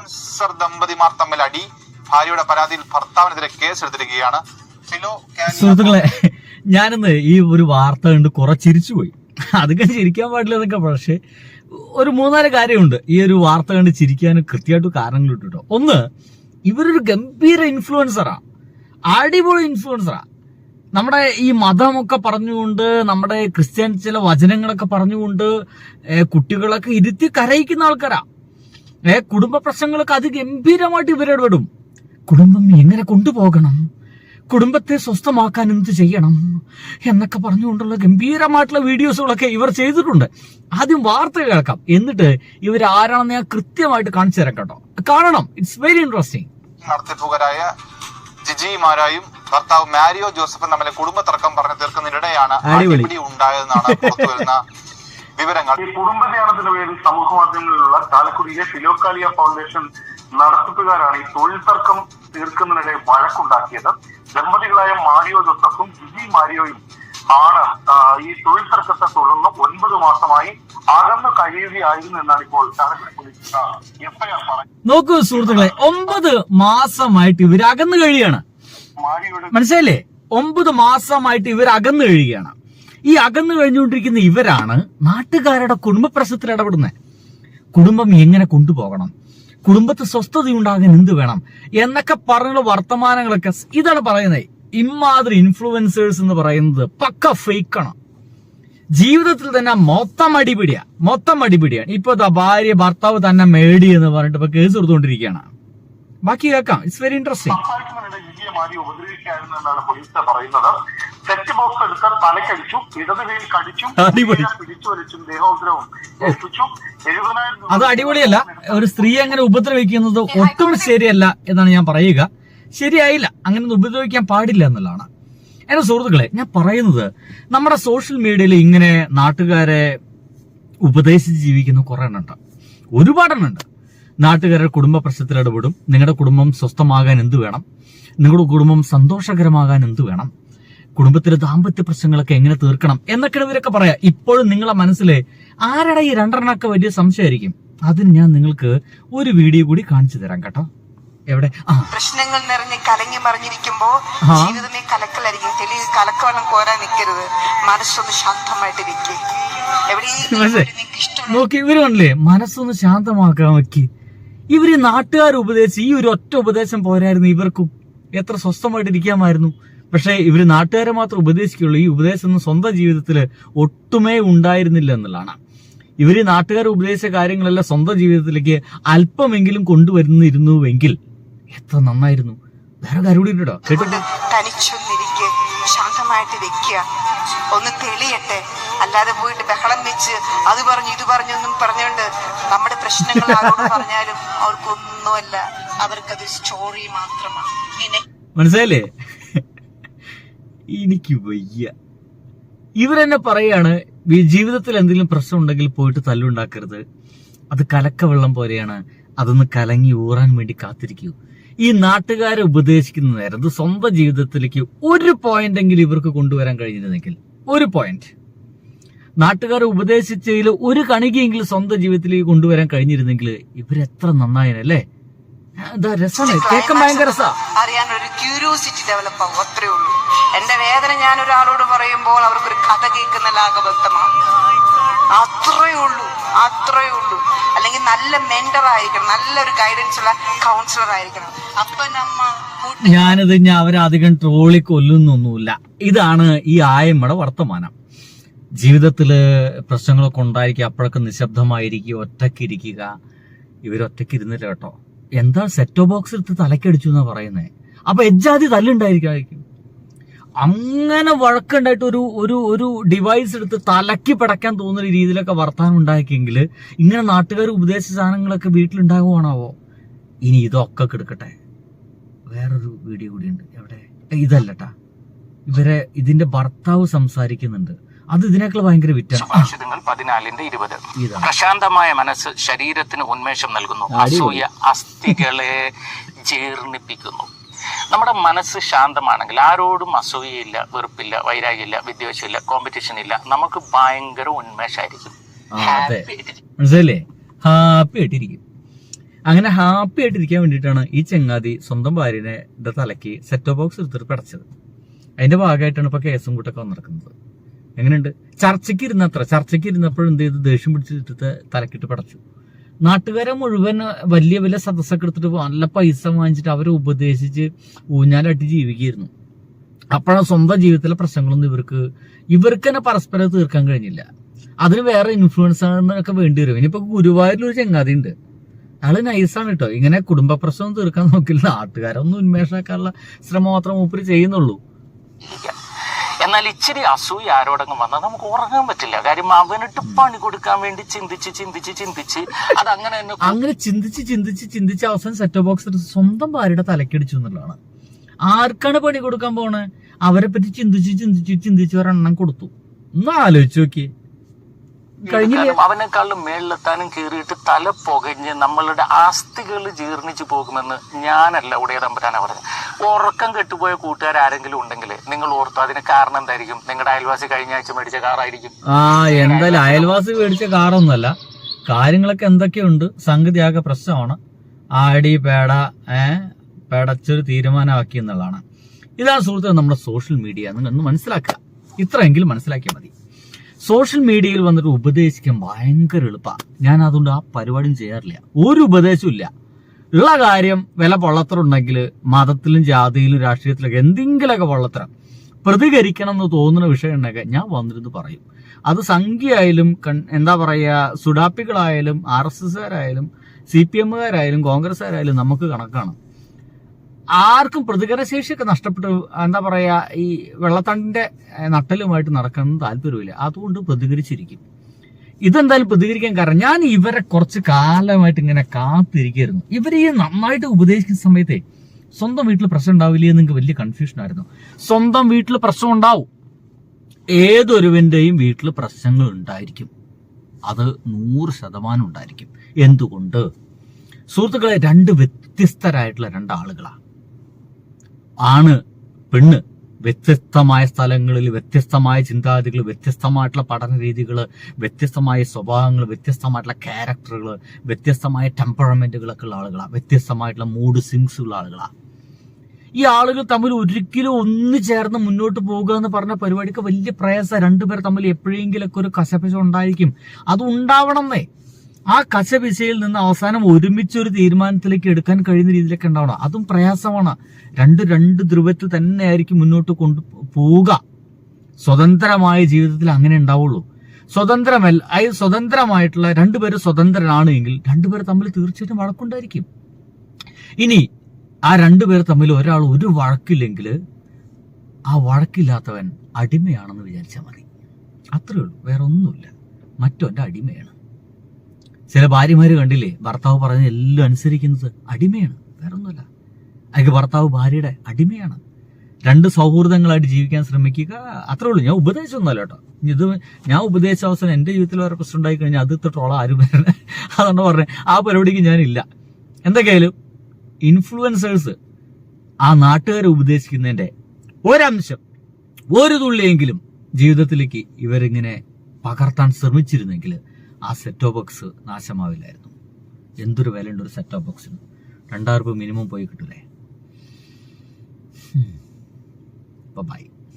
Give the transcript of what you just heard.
Influencer ദമ്പതിമാർ തമ്മിൽ അടി ഭാര്യയുടെ പരാതിയിൽ ഭർത്താവിനെതിരെ കേസ് എടുത്തിരിക്കുകയാണ് ഫിലോ സുഹൃത്തുക്കളെ ഞാനിന്ന് ഈ ഒരു വാർത്ത കണ്ട് കുറെ ചിരിച്ചുപോയി അതൊക്കെ ചിരിക്കാൻ പാടില്ല എന്നൊക്കെ പക്ഷേ ഒരു മൂന്നാൽ കാര്യമുണ്ട്. ഈ ഒരു വാർത്ത കണ്ട് ചിരിക്കാൻ കൃത്യമായിട്ട് കാരണങ്ങൾ കേട്ടോ. ഒന്ന് ഇവരൊരു ഗംഭീര ഇൻഫ്ലുവൻസറാ അടിപൊളി ഇൻഫ്ലുവൻസറാ നമ്മുടെ ഈ മതമൊക്കെ പറഞ്ഞുകൊണ്ട് നമ്മുടെ ക്രിസ്ത്യൻ ചില വചനങ്ങളൊക്കെ പറഞ്ഞുകൊണ്ട് കുട്ടികളൊക്കെ ഇരുത്തി കരയിക്കുന്ന ആൾക്കാരാ. ഏ കുടുംബ പ്രശ്നങ്ങളൊക്കെ അതിഗംഭീരമായിട്ട് ഇവരിടപെടും കുടുംബം എങ്ങനെ കൊണ്ടുപോകണം? കുടുംബത്തെ സ്വസ്ഥമാക്കാൻ എന്ത് ചെയ്യണം? എന്നൊക്കെ പറഞ്ഞുകൊണ്ടുള്ള ഗംഭീരമായിട്ടുള്ള വീഡിയോസുകളൊക്കെ ഇവർ ചെയ്തിട്ടുണ്ട്. ആദ്യം വാർത്ത കേൾക്കാം. എന്നിട്ട് ഇവർ ആരാണെന്ന് ഞാൻ കൃത്യമായിട്ട് കാണിച്ചു തരാം കേട്ടോ. കാണണം. ഇറ്റ്സ് വെരി ഇൻട്രസ്റ്റിംഗ് നടത്തിപ്പുകാരായ ജിജിമാരായും ഭർത്താവ് മാരിയോ ജോസഫും തമ്മിലെ കുടുംബ തർക്കം പറഞ്ഞു തീർക്കുന്നതിനിടെയാണ്. അടിപിടി ഉണ്ടായതെന്നാണ് പുറത്തുവരുന്ന വിവരങ്ങൾ. ഈ കുടുംബധ്യാനത്തിന്റെ പേരിൽ സമൂഹ മാധ്യമങ്ങളിലുള്ള ചാലക്കുടിയിലെ ഫിലോക്കാലിയ ഫൗണ്ടേഷൻ നടത്തിപ്പുകാരാണ് ഈ തൊഴിൽ തർക്കം തീർക്കുന്നതിനിടെ വഴക്കുണ്ടാക്കിയത്. ദമ്പതികളായ മാരിയോ ജോസഫും ജിജി മാരിയോയും ആണ് ഈ തൊഴിൽ തർക്കത്തെ തുടർന്ന് ഒൻപത് മാസമായി അകന്നു കഴിയുകയായിരുന്നു എന്നാണ് ഇപ്പോൾ ചാലക്കുടി പോലീസ് എഫ്ഐആർ പറഞ്ഞത് നോക്കൂ സുഹൃത്തുക്കളെ ഒമ്പത് മാസമായിട്ട് ഇവർ അകന്നു കഴിയാണ് മനസ്സിലല്ലേ ഒമ്പത് മാസമായിട്ട് ഇവർ അകന്നു കഴിയുകയാണ്. ഈ അകന്നു കഴിഞ്ഞുകൊണ്ടിരിക്കുന്ന ഇവരാണ് നാട്ടുകാരുടെ കുടുംബ പ്രശ്നത്തിൽ ഇടപെടുന്നത് കുടുംബം എങ്ങനെ കൊണ്ടുപോകണം? കുടുംബത്തിൽ സ്വസ്ഥതയുണ്ടാകാൻ എന്ത് വേണം? എന്നൊക്കെ പറഞ്ഞുള്ള വർത്തമാനങ്ങളൊക്കെ ഇതാണ് പറയുന്നത് ഇമാതിരി ഇൻഫ്ലുവൻസേഴ്സ് എന്ന് പറയുന്നത് പക്ക ഫേക്കാണ് ജീവിതത്തിൽ തന്നെ മൊത്തം അടിപിടിയാ. മൊത്തം അടിപിടിയാണ്. ഇപ്പൊ ഭാര്യ ഭർത്താവ് തന്നെ മേടി എന്ന് പറഞ്ഞിട്ട് ഇപ്പൊ കേസ് കൊടുത്തുകൊണ്ടിരിക്കുകയാണ് ബാക്കി കേൾക്കാം. ഇറ്റ്സ് വെരി ഇൻട്രസ്റ്റിംഗ് മാരി ഉപദ്രവിക്കുകയായിരുന്നു എന്നാണ് പോലീസ് പറയുന്നത്. സെറ്റ് ബോക്സ് എടുത്ത് തലക്കടിച്ചു ഇടത് കൈയിൽ കടിച്ചു. പിടിച്ചു വലിച്ചും ദേഹോദ്രവം ഏൽപ്പിച്ചു. എഴുപതിനായിരം അത് അടിപൊളിയല്ല. ഒരു സ്ത്രീ അങ്ങനെ ഉപദ്രവിക്കുന്നത് ഒട്ടും ശരിയല്ല എന്നാണ് ഞാൻ പറയുക. ശരിയായില്ല. അങ്ങനെ ഒന്നും ഉപദ്രവിക്കാൻ പാടില്ല എന്നുള്ളതാണ്. എന്റെ സുഹൃത്തുക്കളെ ഞാൻ പറയുന്നത് നമ്മുടെ സോഷ്യൽ മീഡിയയിൽ ഇങ്ങനെ നാട്ടുകാരെ ഉപദേശിച്ച് ജീവിക്കുന്ന കുറെ എണ്ണുണ്ട് ഒരുപാടെണ്ണുണ്ട് നാട്ടുകാരുടെ കുടുംബ പ്രശ്നത്തിൽ ഇടപെടും. നിങ്ങളുടെ കുടുംബം സ്വസ്ഥമാകാൻ എന്ത് വേണം? നിങ്ങളുടെ കുടുംബം സന്തോഷകരമാകാൻ എന്ത് വേണം? കുടുംബത്തിലെ ദാമ്പത്യ പ്രശ്നങ്ങളൊക്കെ എങ്ങനെ തീർക്കണം? എന്നൊക്കെ ഇവരൊക്കെ പറയാം. ഇപ്പോഴും നിങ്ങളെ മനസ്സിലെ ആരുടെ ഈ രണ്ടെണ്ണമൊക്കെ വലിയ സംശയമായിരിക്കും. അതിന് ഞാൻ നിങ്ങൾക്ക് ഒരു വീഡിയോ കൂടി കാണിച്ചു തരാം കേട്ടോ. എവിടെ? പ്രശ്നങ്ങൾ നിറഞ്ഞ് കലങ്ങി മറിഞ്ഞിരിക്കുമ്പോ ജീവിതമേ കലക്കലായിരിക്കും. തെളി കലക്കവെള്ളം കോരാൻ നിൽക്കരുത് മനസ്സൊന്ന് ശാന്തമായിട്ടിരിക്കെ. നോക്കി ഇവരുണ്ടല്ലേ മനസ്സൊന്ന് ശാന്തമാക്കാൻ വെക്കി. ഇവർ നാട്ടുകാർ ഉപദേശിച്ച് ഈ ഒരു ഒറ്റ ഉപദേശം പോരായിരുന്നു ഇവർക്കും. എത്ര സ്വസ്ഥമായിട്ട് ഇരിക്കാമായിരുന്നു. പക്ഷെ ഇവർ നാട്ടുകാരെ മാത്രം ഉപദേശിക്കുള്ളൂ ഈ ഉപദേശം ഒന്നും സ്വന്തം ജീവിതത്തിൽ ഒട്ടുമേ ഉണ്ടായിരുന്നില്ല എന്നുള്ളതാണ്. ഇവർ നാട്ടുകാർ ഉപദേശിച്ച കാര്യങ്ങളെല്ലാം സ്വന്തം ജീവിതത്തിലേക്ക് അല്പമെങ്കിലും കൊണ്ടുവരുന്നിരുന്നുവെങ്കിൽ എത്ര നന്നായിരുന്നു. വേറെ കാര്യം കൂടി കേട്ടോ. തനിച്ചൊന്നിരിക്കെ ശാന്തമായിട്ട് വെക്കുക. ഒന്ന് തെളിയട്ടെ. അല്ലാതെ പോയിട്ട് ബഹളം വെച്ച് അത് പറഞ്ഞു ഇത് പറഞ്ഞൊന്നും പറഞ്ഞുകൊണ്ട് നമ്മുടെ പ്രശ്നങ്ങൾ പറഞ്ഞാലും അവർക്കൊന്നുമല്ല. അവർക്കത് സ്റ്റോറി മാത്രമാണ്. മനസ്സിലായില്ലേ? എനിക്ക് വയ്യ. ഇവരെന്നെ പറയാണ് ജീവിതത്തിൽ എന്തെങ്കിലും പ്രശ്നം ഉണ്ടെങ്കിൽ പോയിട്ട് തല്ലുണ്ടാക്കരുത്. അത് കലക്ക വെള്ളം പോലെയാണ്. അതൊന്ന് കലങ്ങി ഊറാൻ വേണ്ടി കാത്തിരിക്കൂ. ഈ നാട്ടുകാരെ ഉപദേശിക്കുന്ന നേരത്ത് സ്വന്തം ജീവിതത്തിലേക്ക് ഒരു പോയിന്റ് എങ്കിലും ഇവർക്ക് കൊണ്ടുവരാൻ കഴിഞ്ഞിരുന്നെങ്കിൽ ഒരു പോയിന്റ് നാട്ടുകാരെ ഉപദേശിച്ചതിൽ ഒരു കണികയെങ്കിലും സ്വന്തം ജീവിതത്തിലേക്ക് കൊണ്ടുവരാൻ കഴിഞ്ഞിരുന്നെങ്കിൽ ഇവരെത്ര നന്നായനല്ലേ? അറിയാൻ ഒരു ക്യൂരിയോസിറ്റി ഡെവലപ്പ് ആവും അത്രേ ഉള്ളൂ. എന്റെ വേദന ഞാൻ ഒരാളോട് പറയുമ്പോൾ അവർക്കൊരു കഥ കേൾക്കുന്ന ലാഘവത്വമാണ് അത്രേ ഉള്ളൂ അത്രേ ഉള്ളൂ. അല്ലെങ്കിൽ നല്ല മെന്റർ ആയിരിക്കണം നല്ലൊരു ഗൈഡൻസ് ഉള്ള കൗൺസിലർ ആയിരിക്കണം. അപ്പൻ അമ്മ കൂട്ടി. ഞാനിത് ഞാൻ അവരധികം ട്രോളി കൊല്ലുന്നൊന്നുമില്ല. ഇതാണ് ഈ ആയമ്മയുടെ വർത്തമാനം. ജീവിതത്തിൽ പ്രശ്നങ്ങളൊക്കെ ഉണ്ടായിരിക്കുക അപ്പോഴൊക്കെ നിശബ്ദമായിരിക്കുക ഒറ്റക്കിരിക്കുക. ഇരിക്കുക ഇവരൊറ്റയ്ക്ക് ഇരുന്നില്ല കേട്ടോ. എന്താ സെറ്റോ ബോക്സ് എടുത്ത് തലക്കടിച്ചു എന്നാ പറയുന്നത് അപ്പൊ എജ്ജാതി തല്ലുണ്ടായിരിക്കും അങ്ങനെ വഴക്കുണ്ടായിട്ട് ഒരു ഒരു ഒരു ഡിവൈസ് എടുത്ത് തലക്കി പിടയ്ക്കാൻ തോന്നുന്ന രീതിയിലൊക്കെ വർത്താനം ഉണ്ടാക്കിയെങ്കിൽ ഇങ്ങനെ നാട്ടുകാർ ഉപദേശ സാധനങ്ങളൊക്കെ വീട്ടിലുണ്ടാകുവാണാവോ? ഇനി ഇതൊക്കെ കിടക്കട്ടെ വേറൊരു വീഡിയോ കൂടി ഉണ്ട്. എവിടെ? ഇതല്ലട്ടാ. ഇവരെ ഇതിന്റെ ഭർത്താവ് സംസാരിക്കുന്നുണ്ട്. അത് ഇതിനേക്കാൾ ഭയങ്കര വിറ്റാണ്. സുഭാഷിതങ്ങൾ പതിനാലിന്റെ ഇരുപത്. പ്രശാന്തമായ മനസ്സ് ശരീരത്തിന് ഉന്മേഷം നൽകുന്നു. അസൂയ അസ്ഥികളെ ജീർണിപ്പിക്കുന്നു. നമ്മുടെ മനസ്സ് ശാന്തമാണെങ്കിൽ ആരോടും അസൂയയില്ല വെറുപ്പില്ല വൈരാഗ്യമില്ല വിദ്വേഷമില്ല കോമ്പറ്റീഷൻ ഇല്ല നമുക്ക് ഭയങ്കര ഉന്മേഷമായിരിക്കും. മനസ്സിലല്ലേ ഹാപ്പി ആയിട്ടിരിക്കും. അങ്ങനെ ഹാപ്പി ആയിട്ടിരിക്കാൻ വേണ്ടിയിട്ടാണ് ഈ ചെങ്ങാതി സ്വന്തം ഭാര്യനെ തലയ്ക്ക് സെറ്റോ ബോക്സ് എടുത്തിട്ട് പടച്ചത്. അതിന്റെ ഭാഗമായിട്ടാണ് ഇപ്പൊ കേസും കൂട്ടൊക്കെ വന്നിരിക്കുന്നത് എങ്ങനെയുണ്ട്? ചർച്ചയ്ക്ക് ഇരുന്നത്ര ചർച്ചയ്ക്ക് ഇരുന്നപ്പോഴും എന്ത് ചെയ്ത്? ദേഷ്യം പിടിച്ചിട്ട് തലക്കിട്ട് പടച്ചു. നാട്ടുകാരെ മുഴുവൻ വലിയ വലിയ സദസ്സൊക്കെ എടുത്തിട്ട് നല്ല പൈസ വാങ്ങിച്ചിട്ട് അവരെ ഉപദേശിച്ച് ഊഞ്ഞാലാട്ടി ജീവിക്കുകയായിരുന്നു. അപ്പോഴാണ് സ്വന്തം ജീവിതത്തിലെ പ്രശ്നങ്ങളൊന്നും ഇവർക്ക് ഇവർക്ക് തന്നെ പരസ്പരം തീർക്കാൻ കഴിഞ്ഞില്ല. അതിന് വേറെ ഇൻഫ്ലുവൻസൊക്കെ വേണ്ടി വരും. ഇനിയിപ്പോ ഗുരുവായൂരിൽ ഒരു ചങ്ങാതി ഉണ്ട്. അയാൾ നൈസാണ് കേട്ടോ ഇങ്ങനെ കുടുംബ പ്രശ്നം തീർക്കാൻ നോക്കില്ല. നാട്ടുകാരൊന്നും ഉന്മേഷമാക്കാനുള്ള ശ്രമം മാത്രം മൂപ്പര് ചെയ്യുന്നുള്ളൂ. എന്നാൽ ഇച്ചിരി അസൂയ ആരോടങ്ങ് വന്നാൽ നമുക്ക് ഉറങ്ങാൻ പറ്റില്ല. കാര്യം അവനിട്ട് പണി കൊടുക്കാൻ വേണ്ടി ചിന്തിച്ച് ചിന്തിച്ച് ചിന്തിച്ച് അത് അങ്ങനെ തന്നെ അങ്ങനെ ചിന്തിച്ച് ചിന്തിച്ച് ചിന്തിച്ച് അവസാനം സെറ്റ് ബോക്സ് സ്വന്തം ഭാര്യയുടെ തലക്കടിച്ചു എന്നുള്ളതാണ്. ആർക്കാണ് പണി കൊടുക്കാൻ പോണേ? അവരെ പറ്റി ചിന്തിച്ച് ചിന്തിച്ച് ചിന്തിച്ച് ഒരെണ്ണം കൊടുത്തു. ഒന്ന് ആലോചിച്ച് നോക്കി കഴിഞ്ഞില്ലേ കാരണം അവനെക്കാളും മേളിലെത്താനും കയറിയിട്ട് തല പുകഞ്ഞ് നമ്മളുടെ ആസ്തികൾ ജീർണിച്ചു പോകുമെന്ന് ഞാനല്ല ഉടയ തമ്പുരാന പറഞ്ഞത്. ഉറക്കം കെട്ടുപോയ കൂട്ടുകാർ ആരെങ്കിലും ഉണ്ടെങ്കിൽ നിങ്ങൾ ഓർത്തു അതിന് കാരണം എന്തായിരിക്കും? നിങ്ങളുടെ അയൽവാസി കഴിഞ്ഞ ആഴ്ച മേടിച്ച കാറായിരിക്കും. ആ എന്തായാലും അയൽവാസി മേടിച്ച കാറൊന്നുമല്ല. കാര്യങ്ങളൊക്കെ എന്തൊക്കെയുണ്ട്? സംഗതി ആകെ പ്രശ്നമാണ്. ആടി പേട ഏ പേടച്ചൊരു തീരുമാനമാക്കി എന്നുള്ളതാണ്. ഇതാണ് സുഹൃത്തുക്കൾ നമ്മുടെ സോഷ്യൽ മീഡിയ നിങ്ങൾ ഒന്ന് മനസ്സിലാക്കുക. ഇത്രയെങ്കിലും മനസ്സിലാക്കിയാൽ മതി. സോഷ്യൽ മീഡിയയിൽ വന്നിട്ട് ഉപദേശിക്കാൻ ഭയങ്കര എളുപ്പമാണ് ഞാൻ അതുകൊണ്ട് ആ പരിപാടിയും ചെയ്യാറില്ല. ഒരു ഉപദേശവും ഇല്ല. ഉള്ള കാര്യം വില പൊള്ളത്തറുണ്ടെങ്കിൽ മതത്തിലും ജാതിയിലും രാഷ്ട്രീയത്തിലൊക്കെ എന്തെങ്കിലുമൊക്കെ പൊള്ളത്തരം. പ്രതികരിക്കണം എന്ന് തോന്നുന്ന വിഷയം ഉണ്ടെങ്കിൽ ഞാൻ വന്നിരുന്ന് പറയും. അത് സംഖ്യയായാലും എന്താ പറയുക സുഡാപ്പികളായാലും ആർ എസ് എസ്സുകാരായാലും സി പി എമ്മുകാരായാലും കോൺഗ്രസ്സുകാരായാലും നമുക്ക് കണക്കാണ്. ആർക്കും പ്രതികരണശേഷിയൊക്കെ നഷ്ടപ്പെട്ട്. എന്താ പറയുക ഈ വെള്ളത്തണ്ടിന്റെ നട്ടലുമായിട്ട് നടക്കണമെന്ന് താല്പര്യമില്ല അതുകൊണ്ട് പ്രതികരിച്ചിരിക്കും. ഇതെന്തായാലും പ്രതികരിക്കാൻ കാരണം ഞാൻ ഇവരെ കുറച്ച് കാലമായിട്ട് ഇങ്ങനെ കാത്തിരിക്കായിരുന്നു ഇവർ ഈ നന്നായിട്ട് ഉപദേശിക്കുന്ന സമയത്തെ സ്വന്തം വീട്ടിൽ പ്രശ്നം ഉണ്ടാവില്ലേ എന്ന് വലിയ കൺഫ്യൂഷൻ ആയിരുന്നു. സ്വന്തം വീട്ടിൽ പ്രശ്നം ഉണ്ടാവും. ഏതൊരുവന്റെയും വീട്ടിൽ പ്രശ്നങ്ങൾ ഉണ്ടായിരിക്കും. അത് നൂറ് ശതമാനം ഉണ്ടായിരിക്കും. എന്തുകൊണ്ട്? സുഹൃത്തുക്കളെ രണ്ട് വ്യത്യസ്തരായിട്ടുള്ള രണ്ടാളുകളാണ് ആണ് പെണ്ണ്. വ്യത്യസ്തമായ സ്ഥലങ്ങളിൽ വ്യത്യസ്തമായ ചിന്താഗതികൾ വ്യത്യസ്തമായിട്ടുള്ള പഠന രീതികൾ വ്യത്യസ്തമായ സ്വഭാവങ്ങൾ വ്യത്യസ്തമായിട്ടുള്ള ക്യാരക്ടറുകൾ വ്യത്യസ്തമായ ടെമ്പറമെന്റുകളൊക്കെ ഉള്ള ആളുകളാണ് വ്യത്യസ്തമായിട്ടുള്ള മൂഡ് സിങ്സ് ഉള്ള ആളുകളാണ് ഈ ആളുകൾ തമ്മിൽ ഒരിക്കലും ഒന്ന് ചേർന്ന് മുന്നോട്ട് പോകുക എന്ന് പറഞ്ഞ പരിപാടിക്ക് വലിയ പ്രയാസം രണ്ടുപേർ തമ്മിൽ എപ്പോഴെങ്കിലൊക്കെ ഒരു കശപിശ ഉണ്ടായിരിക്കും. അത് ഉണ്ടാവണമെന്നേ ആ കശപിശയിൽ നിന്ന് അവസാനം ഒരുമിച്ച് ഒരു തീരുമാനത്തിലേക്ക് എടുക്കാൻ കഴിയുന്ന രീതിയിലൊക്കെ ഉണ്ടാവണം. അതും പ്രയാസമാണ്. രണ്ട് രണ്ട് ധ്രുവത്തിൽ തന്നെ ആയിരിക്കും മുന്നോട്ട് കൊണ്ടു പോവുക. സ്വതന്ത്രമായ ജീവിതത്തിൽ അങ്ങനെ ഉണ്ടാവുള്ളൂ. സ്വതന്ത്രമല്ല അതായത് സ്വതന്ത്രമായിട്ടുള്ള രണ്ടുപേര് സ്വതന്ത്രനാണ് എങ്കിൽ രണ്ടുപേർ തമ്മിൽ തീർച്ചയായിട്ടും വഴക്കുണ്ടായിരിക്കും. ഇനി ആ രണ്ടുപേർ തമ്മിൽ ഒരാൾ ഒരു വഴക്കില്ലെങ്കിൽ ആ വഴക്കില്ലാത്തവൻ അടിമയാണെന്ന് വിചാരിച്ചാൽ മതി. അത്രേ ഉള്ളൂ. വേറെ ഒന്നുമില്ല മറ്റൊന്റെ അടിമയാണ് ചില ഭാര്യമാര് കണ്ടില്ലേ? ഭർത്താവ് പറഞ്ഞ എല്ലാം അനുസരിക്കുന്നത് അടിമയാണ്. വേറെ ഒന്നുമല്ല അതിന് ഭർത്താവ് ഭാര്യയുടെ അടിമയാണ്. രണ്ട് സൗഹൃദങ്ങളായിട്ട് ജീവിക്കാൻ ശ്രമിക്കുക അത്രേ ഉള്ളൂ. ഞാൻ ഉപദേശമൊന്നുമല്ല കേട്ടോ. ഇത് ഞാൻ ഉപദേശിച്ച അവസരം എന്റെ ജീവിതത്തിൽ വേറെ പ്രശ്നം ഉണ്ടായി കഴിഞ്ഞാൽ അത് തൊട്ടോളം ആരും വരണേ അതുകൊണ്ട് പറഞ്ഞേ ആ പരിപാടിക്ക് ഞാനില്ല. എന്തൊക്കെയായാലും ഇൻഫ്ലുവൻസേഴ്സ് ആ നാട്ടുകാരെ ഉപദേശിക്കുന്നതിന്റെ ഒരംശം ഒരു തുള്ളിയെങ്കിലും ജീവിതത്തിലേക്ക് ഇവരിങ്ങനെ പകർത്താൻ ശ്രമിച്ചിരുന്നെങ്കിൽ ആ സെറ്റോ ബോക്സ് നാശമാവില്ലായിരുന്നു. എന്തൊരു വിലയുണ്ട് ഒരു സെറ്റോ ബോക്സിന് രണ്ടായിരം രൂപ മിനിമം പോയി കിട്ടൂലേ? ബൈ